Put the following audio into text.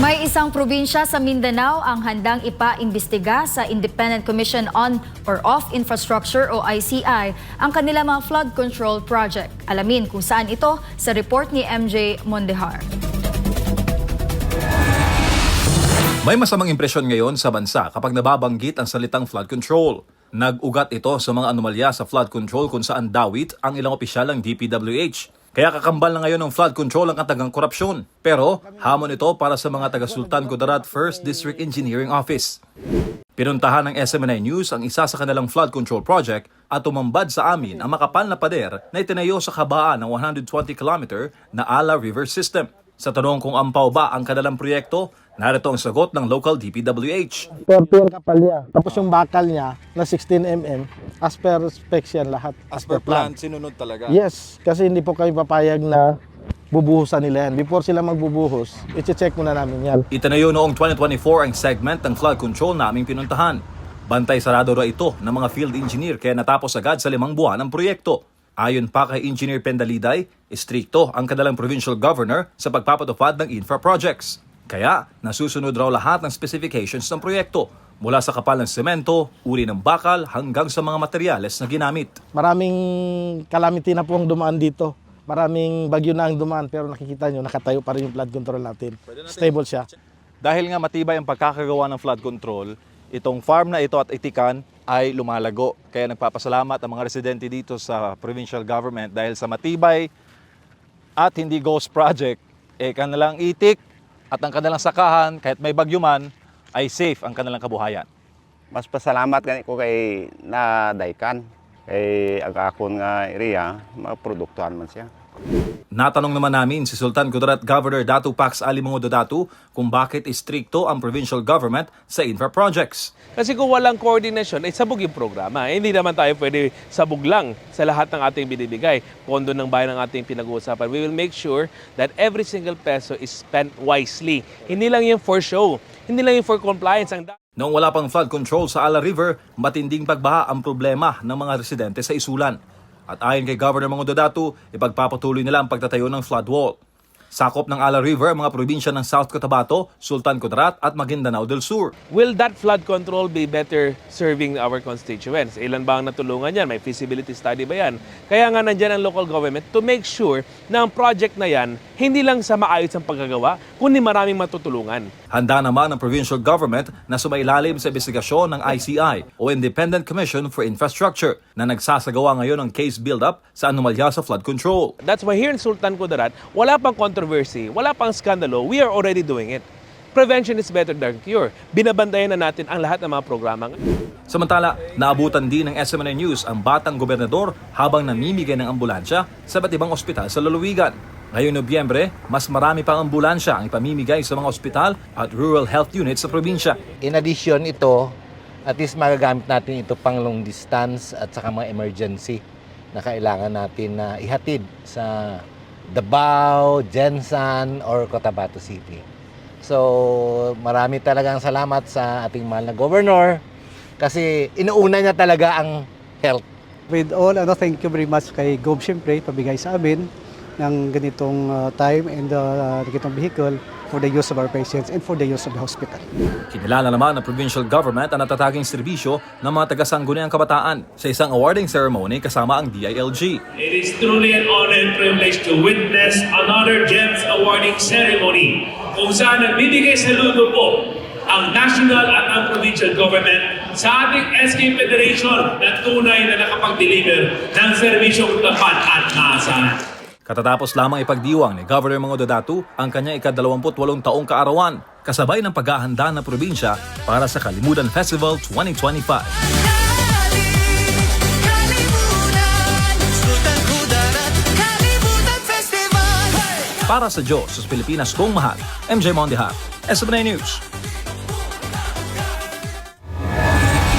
May isang probinsya sa Mindanao ang handang ipa-imbestiga sa Independent Commission on or of Infrastructure o ICI ang kanila mga flood control project. Alamin kung saan ito sa report ni MJ Mondehar. May masamang impresyon ngayon sa bansa kapag nababanggit ang salitang flood control. Nag-ugat ito sa mga anomalya sa flood control kung saan dawit ang ilang opisyal ng DPWH. Kaya kakambal na ngayon ng flood control ang katagang korupsyon. Pero hamon ito para sa mga taga Sultan Kudarat First District Engineering Office. Pinuntahan ng SMNI News ang isa sa kanilang flood control project at tumambad sa amin ang makapal na pader na itinayo sa kabaan ng 120 km na Ala River System. Sa tanong kung ampaw ba ang kanilang proyekto, narito ang sagot ng local DPWH. 40 yung kapal niya. Tapos yung bakal niya na 16 mm, as per specs yan lahat. sinunod talaga. Yes, kasi hindi po kami papayag na bubuhusan nila yan. Before sila magbubuhos, i-check muna namin yan. Itinayo noong 2024 ang segment ng flood control naming pinuntahan. Bantay sarado raw ito ng mga field engineer kaya natapos agad sa limang buwan ang proyekto. Ayon pa kay Engineer Pendaliday, istrikto ang kanilang provincial governor sa pagpapatupad ng infra projects. Kaya nasusunod raw lahat ng specifications ng proyekto mula sa kapal ng semento, uri ng bakal hanggang sa mga materyales na ginamit. Maraming calamity na po ang dumaan dito. Maraming bagyo na ang dumaan pero nakikita nyo, nakatayo pa rin yung flood control natin. Stable siya. Dahil nga matibay ang pagkakagawa ng flood control, itong farm na ito at itikan ay lumalago. Kaya nagpapasalamat ang mga residente dito sa provincial government dahil sa matibay at hindi ghost project, eh kanilang itik at ang kanilang sakahan, kahit may bagyo man, ay safe ang kanilang kabuhayan. mas pasalamat gani ko kay na daykan kay ang akon nga area maproduktuhan man siya Natanong naman namin si Sultan Kudarat Governor Datu Pax Alimongo Dodatu kung bakit istrikto ang provincial government sa infra projects. Kasi kung walang coordination, ay sabog yung programa. Eh, hindi naman tayo pwede sabog lang sa lahat ng ating binibigay. Pondo ng bayan ang ating pinag-uusapan. We will make sure that every single peso is spent wisely. Hindi lang yung for show. Hindi lang yung for compliance. Ang Noong wala pang flood control sa Ala River, matinding pagbaha ang problema ng mga residente sa isulan. At ayon kay Governor Mangundo Datu, ipagpapatuloy nila ang pagtatayo ng flood wall. Sakop ng Ala River ang mga probinsya ng South Cotabato, Sultan Kudarat at Maguindanao del Sur. Will that flood control be better serving our constituents? Ilan ba ang natulungan yan? May feasibility study ba yan? Kaya nga nandyan ang local government to make sure na ang project na yan hindi lang sa maayos ang paggagawa, kundi maraming matutulungan. Handa naman ang provincial government na sumailalim sa investigasyon ng ICI o Independent Commission for Infrastructure na nagsasagawa ngayon ng case build-up sa anomalya sa flood control. That's why here in Sultan Kudarat, wala pang controversy, wala pang skandalo, we are already doing it. Prevention is better than cure. Binabantayan na natin ang lahat ng mga programa. Samantala, naabutan din ng SMNA News ang batang gobernador habang namimigay ng ambulansya sa iba't ibang ospital sa lalawigan. Ngayong Nobyembre, mas marami pang ambulansya ang ipamimigay sa mga ospital at rural health units sa probinsya. In addition ito, at least magagamit natin ito pang long distance at saka mga emergency na kailangan natin na ihatid sa Davao, Jensan, or Cotabato City. So, marami talagang salamat sa ating mahal na governor kasi inuuna niya talaga ang health. With all, ano, thank you very much kay Gob syempre, pabigay sa amin ng ganitong uh, time and uh, ganitong vehicle for the use of our patients and for the use of the hospital. Kinilala naman ng provincial government ang natataging serbisyo ng mga taga-sangguniang kabataan sa isang awarding ceremony kasama ang DILG. It is truly an honor and privilege to witness another GEMS awarding ceremony kung saan nagbibigay saludo po ang national at ang provincial government sa ating SK Federation na tunay na nakapag-deliver ng serbisyong tapat at maasahan. Katatapos lamang ipagdiwang ni Governor Mango Dodatu ang kanyang ika-28 taong kaarawan kasabay ng paghahanda ng probinsya para sa Kalimutan Festival 2025. Para sa Diyos sa Pilipinas kong mahal, MJ Mondihar, SMNA News.